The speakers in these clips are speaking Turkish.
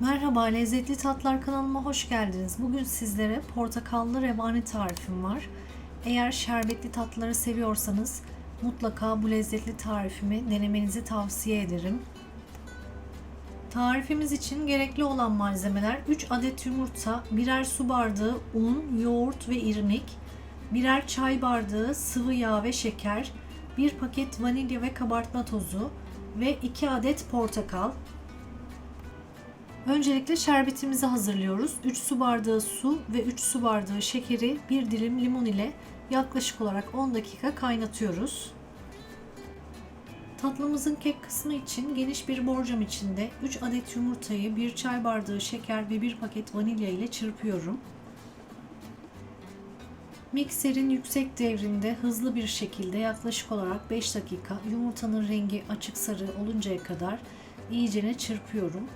Merhaba, Lezzetli Tatlar kanalıma hoş geldiniz. Bugün sizlere portakallı revani tarifim var. Eğer şerbetli tatlıları seviyorsanız mutlaka bu lezzetli tarifimi denemenizi tavsiye ederim. Tarifimiz için gerekli olan malzemeler 3 adet yumurta, birer su bardağı un, yoğurt ve irmik, birer çay bardağı sıvı yağ ve şeker, bir paket vanilya ve kabartma tozu ve 2 adet portakal, Öncelikle şerbetimizi hazırlıyoruz. 3 su bardağı su ve 3 su bardağı şekeri bir dilim limon ile yaklaşık olarak 10 dakika kaynatıyoruz. Tatlımızın kek kısmı için geniş bir borcam içinde 3 adet yumurtayı, 1 çay bardağı şeker ve 1 paket vanilya ile çırpıyorum. Mikserin yüksek devrinde hızlı bir şekilde yaklaşık olarak 5 dakika yumurtanın rengi açık sarı oluncaya kadar iyicene çırpıyorum.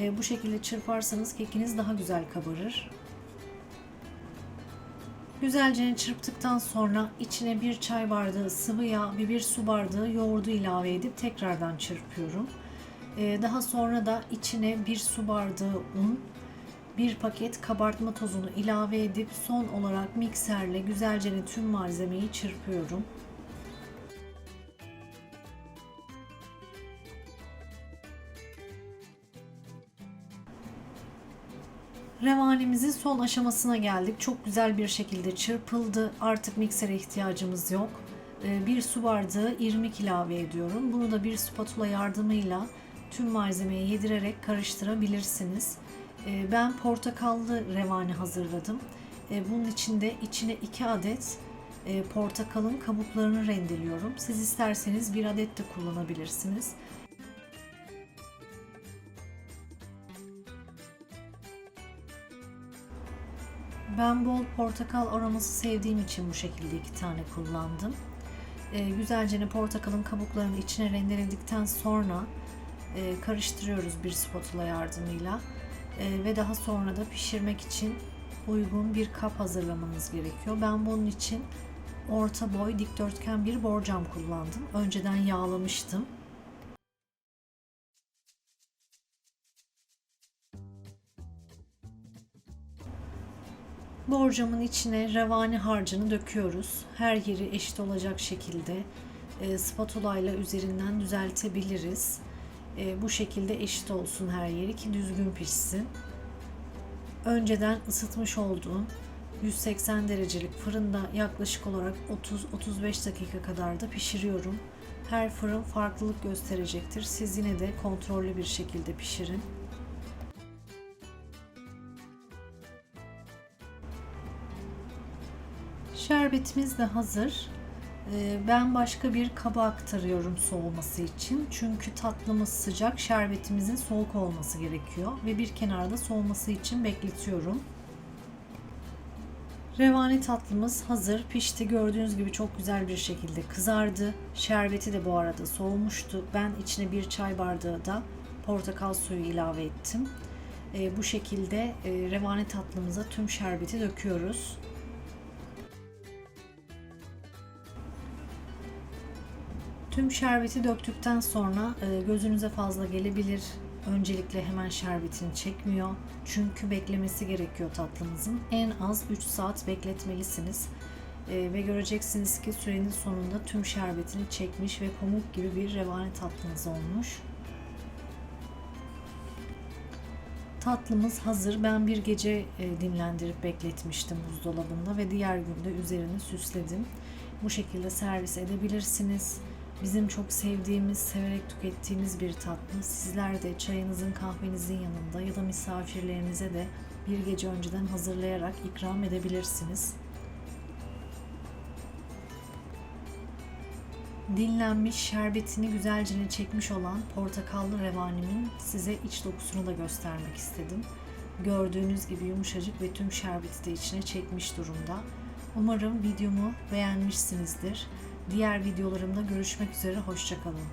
E, bu şekilde çırparsanız kekiniz daha güzel kabarır. Güzelce çırptıktan sonra içine bir çay bardağı sıvı yağ ve bir su bardağı yoğurdu ilave edip tekrardan çırpıyorum. E, daha sonra da içine bir su bardağı un, bir paket kabartma tozunu ilave edip son olarak mikserle güzelce tüm malzemeyi çırpıyorum. Revanimizin son aşamasına geldik. Çok güzel bir şekilde çırpıldı. Artık miksere ihtiyacımız yok. Ee, bir su bardağı irmik ilave ediyorum. Bunu da bir spatula yardımıyla tüm malzemeyi yedirerek karıştırabilirsiniz. Ee, ben portakallı revani hazırladım. Ee, bunun için de içine 2 adet e, portakalın kabuklarını rendeliyorum. Siz isterseniz bir adet de kullanabilirsiniz. Ben bol portakal aroması sevdiğim için bu şekilde iki tane kullandım. E, güzelce portakalın kabuklarını içine rendeledikten sonra e, karıştırıyoruz bir spatula yardımıyla. E, ve daha sonra da pişirmek için uygun bir kap hazırlamanız gerekiyor. Ben bunun için orta boy dikdörtgen bir borcam kullandım. Önceden yağlamıştım. Borcamın içine revani harcını döküyoruz. Her yeri eşit olacak şekilde e, spatula ile üzerinden düzeltebiliriz. E, bu şekilde eşit olsun her yeri ki düzgün pişsin. Önceden ısıtmış olduğum 180 derecelik fırında yaklaşık olarak 30-35 dakika kadar da pişiriyorum. Her fırın farklılık gösterecektir. Siz yine de kontrollü bir şekilde pişirin. Şerbetimiz de hazır. Ee, Ben başka bir kaba aktarıyorum soğuması için. Çünkü tatlımız sıcak, şerbetimizin soğuk olması gerekiyor. Ve bir kenarda soğuması için bekletiyorum. Revani tatlımız hazır, pişti. Gördüğünüz gibi çok güzel bir şekilde kızardı. Şerbeti de bu arada soğumuştu. Ben içine bir çay bardağı da portakal suyu ilave ettim. Ee, bu şekilde e, revani tatlımıza tüm şerbeti döküyoruz. Tüm şerbeti döktükten sonra e, gözünüze fazla gelebilir. Öncelikle hemen şerbetini çekmiyor. Çünkü beklemesi gerekiyor tatlınızın. En az 3 saat bekletmelisiniz. E, ve göreceksiniz ki sürenin sonunda tüm şerbetini çekmiş ve pamuk gibi bir revani tatlınız olmuş. Tatlımız hazır. Ben bir gece e, dinlendirip bekletmiştim buzdolabında ve diğer günde üzerini süsledim. Bu şekilde servis edebilirsiniz. Bizim çok sevdiğimiz, severek tükettiğimiz bir tatlı. Sizler de çayınızın, kahvenizin yanında ya da misafirlerinize de bir gece önceden hazırlayarak ikram edebilirsiniz. Dinlenmiş, şerbetini güzelce çekmiş olan portakallı revanimin size iç dokusunu da göstermek istedim. Gördüğünüz gibi yumuşacık ve tüm şerbeti de içine çekmiş durumda. Umarım videomu beğenmişsinizdir. Diğer videolarımda görüşmek üzere, hoşçakalın.